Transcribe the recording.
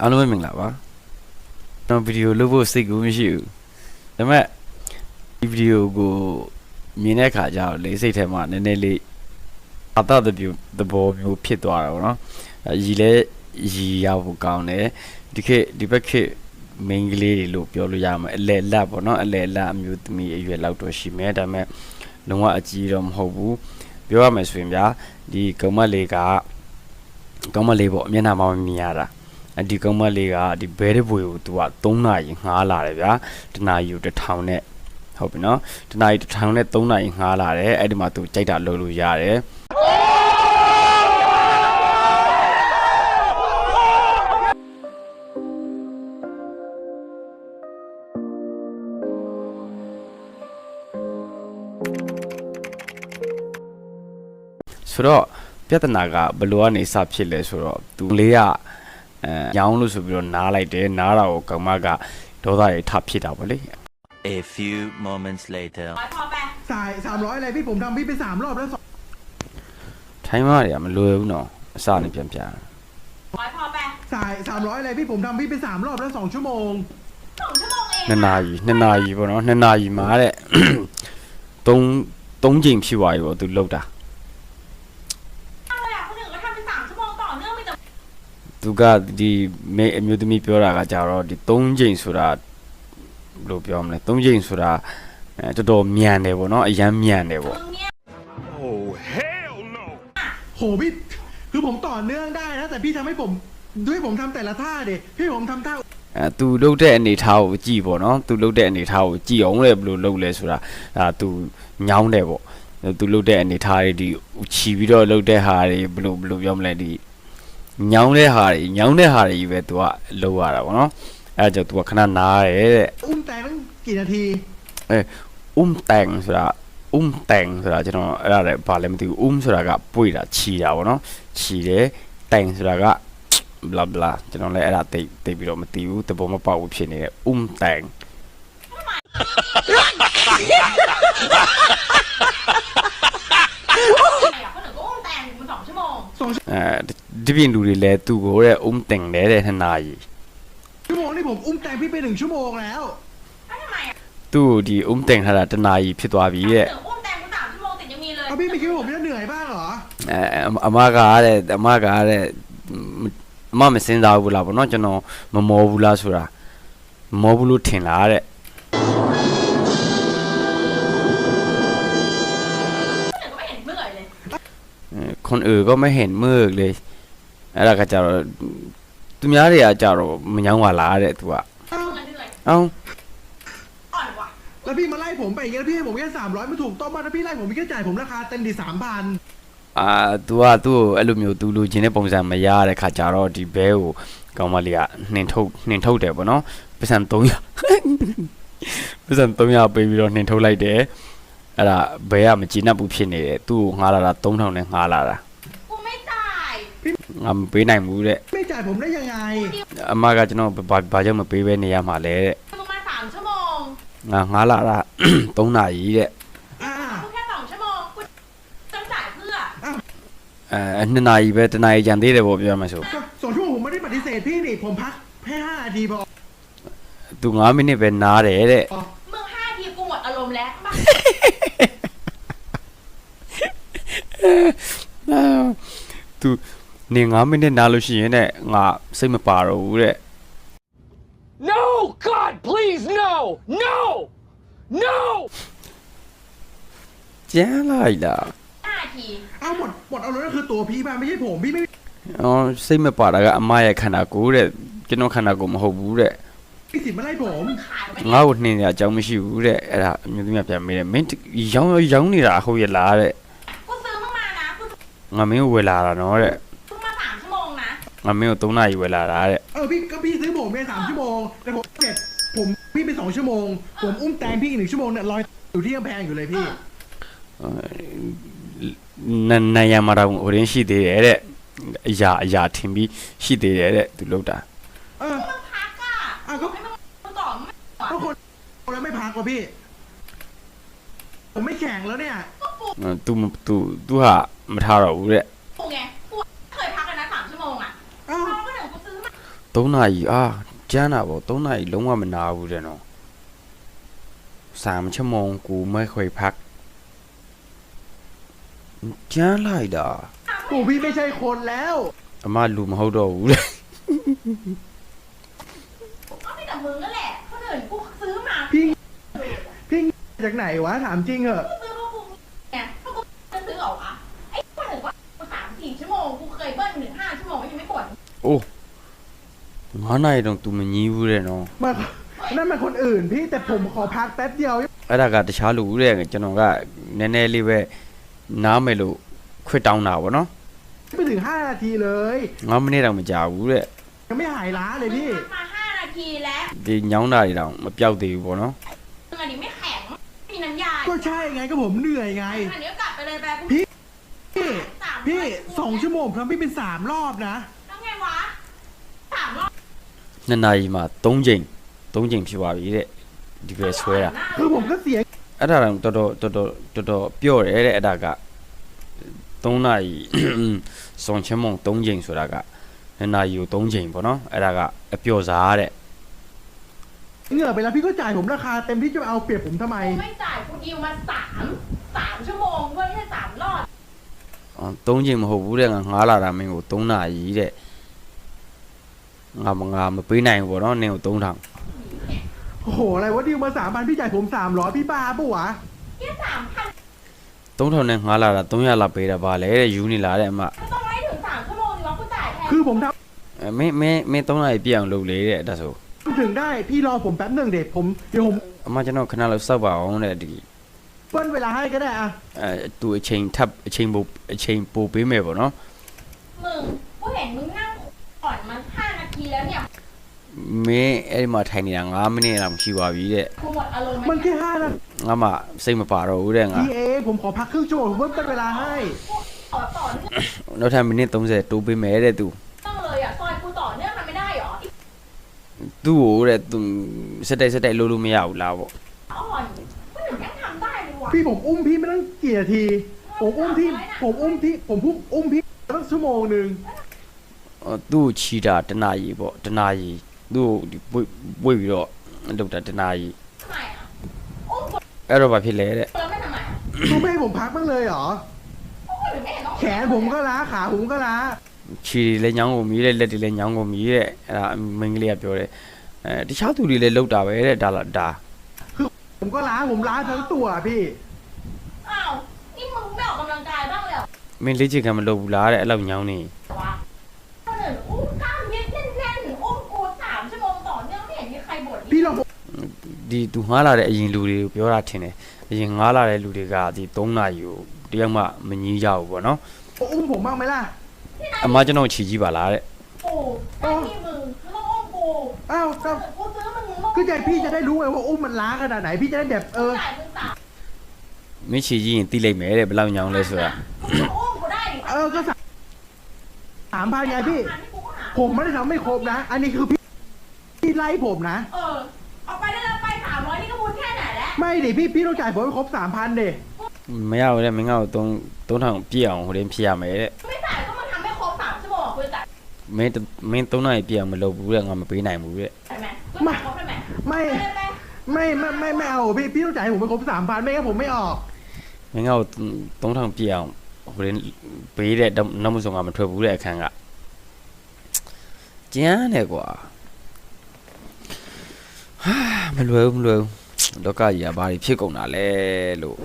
အားလုံးပဲမင်္ဂလာပါကျွန်တော်ဗီဒီယိုလုပ်ဖို့စိတ်ကူးမရှိဘူးဒါပေမဲ့ဒီဗီဒီယိုကိုမြင်တဲ့အခါကျတော့လေစိတ်ထဲမှာနည်းနည်းလေးအတတပြသဘောမျိုးဖြစ်သွားတာပေါ့နော်အဲရည်လဲရည်ရဖို့ကောင်းတယ်ဒီခေတ်ဒီဘက်ခေတ်မိန်းကလေးတွေလို့ပြောလို့ရမှာအလဲလက်ပေါ့နော်အလဲလက်အမျိုးသမီးအရွယ်လောက်တော့ရှိမယ်ဒါပေမဲ့လုံးဝအကြီးတော့မဟုတ်ဘူးပြောရမယ်ဆိုရင်ဗျာဒီကုံမလေးကကုံမလေးပေါ့မျက်နှာမှာမမြင်ရတာအ ဒီကောင်မလေးကဒီဘဲတဲ့ဘွေကိုသူက3နာရီငှားလာတယ်ဗျာတနာရီကို1000နဲ့ဟုတ်ပြီနော်တနာရီ1000နဲ့3နာရီငှားလာတယ်အဲ့ဒီမှာသူကြိုက်တာလုပ်လို့ရတယ်ဆိုတော့ပြဿနာကဘယ်လိုကနေစဖြစ်လဲဆိုတော့သူလေးက အဲညောင်းလို့ဆိုပြီးတော့နားလိုက်တယ်နားတာကိုကောင်မကဒေါသတွေထဖြစ်တာပေါ့လေ A few moments later. ร้อยพอไป สายสามร้อยอะไรพี่ผมทำพี่ไปสามรอบแล้วสอง ထိုင်းမတွေကမလွယ်ဘူးနော်အစနဲ့ပြန်ပြန် ร้อยพอไป สายสามร้อยอะไรพี่ผมทำพี่ไปสามรอบแล้วสองชั่วโมง สองชั่วโมงเอง နှစ်နာရီနှစ်นาရီပေါ့နော်နှစ်นาရီမှာတဲ့ 3 3ချိန်ဖြစ်သွားပြီပေါ့သူလောက်တာ သူကဒီမေအမျိုးသမီးပြောတာကကြတော့ဒီ3ချိန်ဆိုတာဘယ်လိုပြောမလဲ3ချိန်ဆိုတာအဲတော်တော်မြန်တယ်ပေါ့နော်အရန်မြန်တယ်ပေါ့ มึงเนี่ย โหพี่คือผมต่อเนื่องได้นะแต่พี่ทำให้ผมด้วยผมทำแต่ละท่าเด็พี่ผมทำท่า အဲသူလုတ်တဲ့အနေထားကိုကြည့်ပေါ့နော်သူလုတ်တဲ့အနေထားကိုကြည့်အောင်လေဘယ်လိုလုတ်လဲဆိုတာဒါသူညောင်းတယ်ပေါ့သူလုတ်တဲ့အနေထားတွေဒီချီပြီးတော့လုတ်တဲ့ဟာတွေဘယ်လိုဘယ်လိုပြောမလဲဒီ ညောင်းတဲ့ဟာတွေညောင်းတဲ့ဟာတွေကြီးပဲသူကလုတ်ရတာပေါ့နော်အဲဒါကြောင့်သူကခဏနားတယ်တဲ့ อุ้มแต่ตั้งกี่นาที အုံတန်ဆိုတာအုံတန်ဆိုတာကျွန်တော်အဲ့ဒါလည်းဘာလဲမသိဘူးအုံဆိုတာကပွေတာခြီတာပေါ့နော်ခြီတယ်တန်ဆိုတာက bla bla ကျွန်တော်လည်းအဲ့ဒါတိတ်တိတ်ပြီးတော့မသိဘူးတဘောမပေါက်ဘူးဖြစ်နေတယ်အုံတန် อะไรอ่ะคนอื่นก็อุ้มแตงมันสองชั่วโมง สอง အဲ ဒီပြင်လူတွေလည်းသူ့ကိုတဲ့အုံတင်တယ်တဲ့နှစ်နာရီ ชั่วโมงนี่ผมอุ้มแต่พี่ไปหนึ่งชั่วโมงแล้ว แล้วทำไมอ่ะ သူ့ကိုဒီအုံတင်ထားတာတစ်นาရီဖြစ်သွားပြီ คน တဲ့ อื่นอุ้มแตงกูสามชั่วโมงติดยังมีเลย เอาพี่ไม่คิดว่าผมจะเหนื่อยบ้างเหรอ အဲအမကတဲ့အမကတဲ့အမမစင်းစားဘူးလားဗောနော်ကျွန်တော်မမောဘူးလားဆိုတာမမောဘူးလို့ထင်လားတဲ့ คนอื่นก็ไม่เห็นเมื่อยเลย အဲခွန်အေก็ไม่เห็นมืดเลย အဲ့ဒါကကြတော့သူများတွေကကြတော့မညောင်းပါလားတဲ့သူက เอ้า มึงเหนื่อย เอ้า อ่อนว่ะ แล้วพี่มาไล่ผมไปอย่างเงี้ยแล้วพี่ให้ผมแค่สามร้อยมันถูกต้องป่ะถ้าพี่ไล่ผมพี่แค่จ่ายผมราคาเต็มดีสามพัน အာ तू ကသူ့ကိုအဲ့လိုမျိုး तू လိုချင်တဲ့ပုံစံမရတဲ့ခါကြတော့ဒီဘဲကိုကောင်မလေးကနှင်ထုတ်နှင်ထုတ်တယ်ပေါ့နော်ပတ်စံ300ပတ်စံ300ပေးပြီးတော့နှင်ထုတ်လိုက်တယ်အဲ့ဒါဘဲကမကြည်နပ်ဘူးဖြစ်နေတယ်သူ့ကိုငှားလာတာ3000နဲ့ငှားလာတာ กูไม่จ่ าย ငါမပေးနိုင်ဘူးတဲ့ ไม่จ่ายผมได้ยังไง အမကကျွန်တော်ဘာဘာကြောင့်မပေးဘဲနေရမှာလဲတဲ့ มึงมาสามชั่วโมง ငါငှားလာတာ 3နာရီတဲ့ อ่า กูแค่สองชั่วโมงกูจะจ่ายเพื่อ အဲ2นาရီပဲ2นาရီကြံသေးတယ်ပေါ့ပြောမှဆို ก็สองชั่วโมงผมไม่ได้ปฏิเสธพี่นี่ผมพักแค่ห้านาทีพอ သူ9မိနစ်ပဲနားတယ်တဲ့ มึงห้าทีกูหมดอารมณ์แล้วมา သူ နေ9မိနစ်နားလို့ရှိရင်တဲ့ငါစိတ်မပါတော့ဘူးတဲ့ No! God, please, no! No! No! ကျန်းလိုက်လား ห้าที เอาหมดหมดเอาเลยก็คือตัวพี่มาไม่ใช่ผมพี่ไม่ အော်စိတ်မပါတာကအမရဲ့ခန္ဓာကိုယ်တဲ့ကျွန်တော်ခန္ဓာကိုယ်မဟုတ်ဘူးတဲ့ มีสิทธิ์มาไล่ผม ขายไป ငါ့ကိုနှင်းနေအကြောင်းမရှိဘူးတဲ့အဲ့ဒါအမျိုးသမီးကပြန်မေးတယ်မင်းရောင်းရောင်းနေတာဟုတ်ရဲ့လားတဲ့ กูซื้อมึงมานะกู ငါมင်းကိုဝယ်လာတာနော်တဲ့ มันไม่อยู่ตรงไหนอยู่เวลาร้ายเออพี่ก็พี่ซื้อผมไปสามชั่วโมงแต่ผมเสร็จผมพี่ไปสองชั่วโมง ผมอุ้มแตงพี่อีกหนึ่งชั่วโมงเนี่ยลอยอยู่ที่กำแพงอยู่เลยพี่นั่นนายามาราโอเรนชีเดเร่อย่าอย่าทิ้งพี่ชีเดเร่ดูลูกตาเออพักอะอะก็ต่อไม่ก็คนคแล้วไม่พักวะพี่ ผมไม่แข่งแล้วเนี่ยตูตูตูฮะมาทาเราเร่ 3နာရီအာကျန်းတာပေါ့3နာရီလုံးဝမနာဘူးတဲ့နော်3ชั่วโมงกูไม่เคยพักကျန်းလိုက်တာ โอ้พี่ไม่ใช่คนแล้ว အမလူမဟုတ်တော့ဘူးတဲ့ ก็มีแต่มึงนั่นแหละคนอื่นกูซื้อมา พี่พี่จากไหนวะถามจริงเหอะ กูซื้อเพราะกูเนี่ยถ้ากูจะซื้อเหรอวะไอ้คนอื่นว่าสามสี่ชั่วโมงกูเคยเบิ้ลถึงห้าชั่วโมงยังไม่ปวด အိုး9နာရီတော့ तू မညီးဘူးတဲ့နော် มานั่นมันคนอื่นพี่แต่ผมขอพักแป๊บเดียว အဲ့ဒါကတခြားလူဦးတဲ့ကျွန်တော်ကနည်းနည်းလေးပဲနားမယ်လို့ခွတ်တောင်းတာဗောနော် ไม่ถึงห้านาทีเลย 9မိနစ်တောင်မကြာဘူးတဲ့ ยังไม่หายล้าเลยพี่ มาห้านาทีแล้ว ဒီညောင်းတာတွေတောင်မပြောက်သေးဘူးဗောနော် มึงอันนี้ไม่แข็งไม่มีน้ำยา ก็ใช่ไงก็ผมเหนื่อยไง อันนี้ก็กลับไปเลยไปกู พี่ พี่พี่สองชั่วโมงทำพี่เป็นสามรอบนะ แล้วไงวะสามรอบ နှစ်နာရီမှာ3ချိန်3ချိန်ဖြစ်သွားပြီတဲ့ဒီပဲဆွဲတာ คือผมก็เสีย အဲ့ဒါတောင်တော်တော်တော်တော်တော်တော်ပြော့တယ်တဲ့အဲ့ဒါက3နာရီ စုံချင်းမုံ3ချိန်ဆိုတာကနှစ်နာရီကို3ချိန်ဗောနော်အဲ့ဒါကအပြော့စားတဲ့ เหงื่อไปแล้วพี่ก็จ่ายผมราคาเต็มที่จะเอาเปรียบผมทำไม กูไม่จ่ายกูดีลมาสามสามชั่วโมงด้วยไม่ใช่สามรอบ အော်3ချိန်မဟုတ်ဘူးတဲ့ငါငားလာတာမင်းကို3နာရီတဲ့ ငါမငါမပေးနိုင်ဘူးဗောနော်နင်းကို3000 โอ้โหอะไรวะดิวมาสามพันพี่จ่ายผมสามร้อยพี่บ้าปะวะ แค่สามพัน 3000နဲ့ငားလာတာ300လောက်ပေးတာပါလေတဲ့ယူနေလာတဲ့အမ ก็ต้องไว้ถึงสามชั่วโมงดีวะกูจ่ายแทน คือผมท အဲမင်းမင်းမင်း3နာရီပြည့်အောင်လုပ်လေတဲ့အဲ့ဒါဆို ำถึงได้พี่รอผมแป๊บหนึ่งเด็กผมเดี๋ยวผม အမကျွန်တော်ခဏလောက်စောက်ပါအောင်တဲ့ဒီ เปิ้ลเวลาให้ก็ได้อะ အဲသူအချိန်ထပ်အချိန်ပိုအချိန်ပိုပေးမယ်ဗောနော် มึงกูเห็นมึง แล้วเนี่ย မင်းအဲ့ဒီမှာထိုင်နေတာ9မိနစ်လောက်ရှိပါပြီတဲ့ กูหมดอารมณ์ มัน ไหม แค่ห้านา ငါမှစိတ်မပါတော့ဘူးတဲ့ငါ ทีเองผมขอพักครึ่งชั่วโมงผมเปิ้ลเวลาให้ ต่อต่อเนื่อง နောက်ထပ်မိနစ်30တိုးပေးမယ်တဲ့သူ เลยอ่ะซอยกูต่อเนื่องมันไม่ได้หรอ သူ့ကိုတဲ့သူစက်တိုက်စက်တိုက်လို့လို့မရဘူးလားဗော อ่อนกูถึงยังทำได้เลยวะ พี่ผมอุ้มพี่ไม่ต้องกี่นาที ผมอุ้มพี่ผมอุ้มพี่ผมพุ่อุ้มพี่ตั้งชั่วโมงหนึ่ง အော် သူ့ကိုချီတာတနာရီဗောတนาရီသူ့ကိုဒီပွေပွေပြီးတော့လုပ်တာတนาရီ ทำไมอ่ะอุ้มกู အဲ့တော့ဘာဖြစ်လဲတဲ့ แล้วไม่ทำไมอ่ะ กูไม่ให้ผมพักบ้างเลยเหรอ กูถึงไม่เห็นต้อง แขนผมก็ล้าขาผมก็ล้า ခြေတွေလည်းညောင်းကုန်ပြီတဲ့လက်တွေလည်းညောင်းကုန်ပြီတဲ့အဲ့ဒါမင်းကလေးကပြောတယ်အဲတခြားသူတွေလည်းလောက်တာပဲတဲ့ဒါလားဒါ ผมก็ล้าผมล้าทั้งตัวพี่ อ้าวนี่มึงไม่ออกกำลังกายบ้างเลยเหรอ မင်းလေးချင်ကမလုပ်ဘူးလားတဲ့အဲ့လောက်ညောင်းနေ ဒီသူငားလာတဲ့အရင်လူတွေကိုပြောတာထင်တယ်အရင်ငားလာတဲ့လူတွေကဒီ3နာရီကိုတယောက်မှမငြီးကြဘူးပေါ့နော် อุ้มผมบ้างไหมล่ะ အမကျွန်တော်ခြေကြီးပါလားတဲ့ กูหน้าที่มึงมึงต้องอุ้มกู อ้าวก็ กูซื้อมึงมึงต้อง คือใจพี่จะได้รู้ไงว่าอุ้มมันล้าขนาดไหน พี่จะได้แบบเออ จ่ายมึงสาม မင်းခြေကြီးရင်တိလိုက်မယ်တဲ့ဘယ်လောက်ညောင်းလဲဆိုတာ มึงต้องอุ้มกูได้ดิ เออก็สามสามพันไงพี่ พันที่กูก็หา ผมไม่ได้ทำไม่ครบนะ อันนี้คือพี่พี่ไล่ผมนะ เออ ไม่ดิพี่พี่ต้องจ่ายผมครบสามพันดิไม่เอาเลยไม่เอาตรงตรงทางเปี่ยวเรียนเพียไหมเลยไม่จ่ายก็มาทำไม่ครบสามชั่วโมงคุณจ่ายไม่ไม่ตรงไหนเปี่ยวมันเราเรื่องเอามาปีไหนหมดเลยไม่ไม่ไม่ไม่ไม่ไม่เอาพี่พี่ต้องจ่ายผมครบสามพันไม่งั้นผมไม่ออก ไม่เอาตรงทางเปี่ยวเรียนปีเด็ดน้ำมันส่งงามันเพื่อผู้เรียแข่งอะเจ้าเนี่ยกว่าฮ่ามันรวยมันรวย လောကကြီးကဘာတွေဖြစ်ကုန်တာလဲလို့